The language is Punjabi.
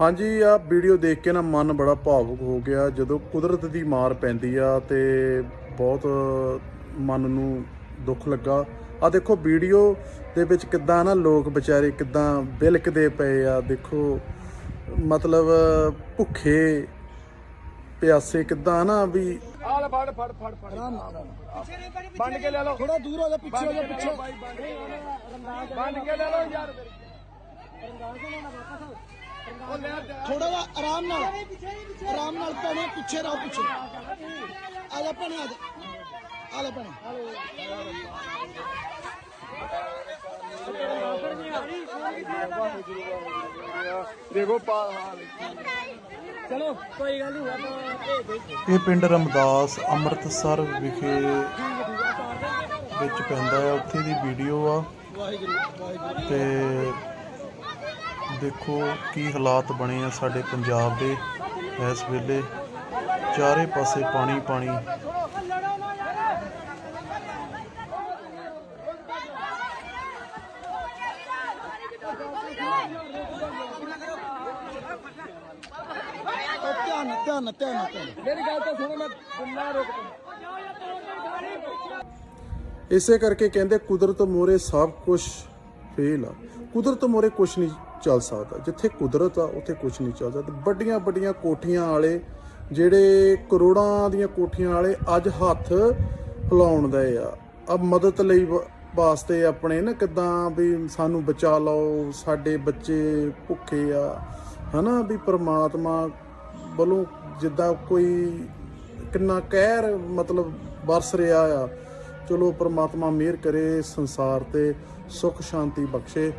ਹਾਂਜੀ ਆ ਵੀਡੀਓ ਦੇਖ ਕੇ ਨਾ ਮਨ ਬੜਾ ਭਾਵੁਕ ਹੋ ਗਿਆ। ਜਦੋਂ ਕੁਦਰਤ ਦੀ ਮਾਰ ਪੈਂਦੀ ਆ ਤੇ ਬਹੁਤ ਮਨ ਨੂੰ ਦੁੱਖ ਲੱਗਾ। ਆ ਦੇਖੋ ਵੀਡੀਓ ਦੇ ਵਿੱਚ ਕਿੱਦਾਂ ਨਾ ਲੋਕ ਵਿਚਾਰੇ ਕਿੱਦਾਂ ਬਿਲਕਦੇ ਪਏ ਆ। ਦੇਖੋ ਮਤਲਬ ਭੁੱਖੇ ਪਿਆਸੇ ਕਿੱਦਾਂ ਨਾ ਵੀ ਆ ਲੈ ਫੜ ਫੜ ਫੜ ਫੜ। ਬੰਨ ਕੇ ਲੈ ਲਓ। ਥੋੜਾ ਦੂਰ ਹੋ ਜਾ ਪਿੱਛੇ ਹੋ ਜਾ ਪਿੱਛੇ। ਬੰਨ ਕੇ ਲੈ ਲਓ। ਯਾਰ। ਉਹ ਲੈ ਜਾ। ਥੋੜਾ ਜਿਹਾ ਆਰਾਮ ਨਾਲ ਆਰਾਮ ਨਾਲ ਭੈਣੇ ਪਿੱਛੇ ਰਹੋ ਪਿੱਛੇ। ਆ ਜਾ ਭੈਣੇ ਆ ਜਾ। ਆ ਲੈ ਭੈਣੇ। ਦੇਖੋ ਪਾ ਚਲੋ ਕੋਈ ਗੱਲ ਨਹੀਂ ਆਪਾਂ ਇਹ ਪਿੰਡ ਰਮਦਾਸ ਅੰਮ੍ਰਿਤਸਰ ਵਿਖੇ ਵਿੱਚ ਪੈਂਦਾ ਹੈ। ਉੱਥੇ ਦੀ ਵੀਡੀਓ ਆ। ਵਾਹਿਗੁਰੂ ਵਾਹਿਗੁਰੂ ਤੇ ਦੇਖੋ ਕੀ ਹਾਲਾਤ ਬਣੇ ਆ ਸਾਡੇ ਪੰਜਾਬ ਦੇ। ਇਸ ਵੇਲੇ ਚਾਰੇ ਪਾਸੇ ਪਾਣੀ ਪਾਣੀ। ਧਿਆਨ ਧਿਆਨ ਧਿਆਨ ਮੇਰੀ ਗੱਲ ਤਾਂ ਸੁਣੋ ਮੈਂ ਦੁੰਨਾ ਰੁਕ ਇਸੇ ਕਰਕੇ ਕਹਿੰਦੇ ਕੁਦਰਤ ਮੋਰੇ ਸਭ ਕੁਝ ਫੇਲ ਆ। ਕੁਦਰਤ ਮੋਰੇ ਕੁਝ ਨਹੀਂ ਚੱਲ ਸਕਦਾ। ਜਿੱਥੇ ਕੁਦਰਤ ਆ, ਉੱਥੇ ਕੁਝ ਨਹੀਂ ਚੱਲ ਸਕਦਾ। ਵੱਡੀਆਂ ਵੱਡੀਆਂ ਕੋਠੀਆਂ ਵਾਲੇ, ਜਿਹੜੇ ਕਰੋੜਾਂ ਦੀਆਂ ਕੋਠੀਆਂ ਵਾਲੇ ਅੱਜ ਹੱਥ ਹਿਲਾਉਣ ਦੇ ਆ। ਆ ਮਦਦ ਲਈ ਵ- ਵਾਸਤੇ ਆਪਣੇ ਨਾ ਕਿਦਾਂ ਵੀ ਸਾਨੂੰ ਬਚਾ ਲਓ, ਸਾਡੇ ਬੱਚੇ ਭੁੱਖੇ ਆ। ਹਨਾ ਵੀ ਪ੍ਰਮਾਤਮਾ ਵੱਲੋਂ ਜਿੱਦਾਂ ਕੋਈ ਕਿੰਨਾ ਕਹਿਰ ਮਤਲਬ ਵਰਸ ਰਿਹਾ ਆ ਚਲੋ ਪ੍ਰਮਾਤਮਾ ਮਿਹਰ ਕਰੇ ਸੰਸਾਰ ਤੇ ਸੁਖ ਸ਼ਾਂਤੀ ਬਖਸ਼ੇ।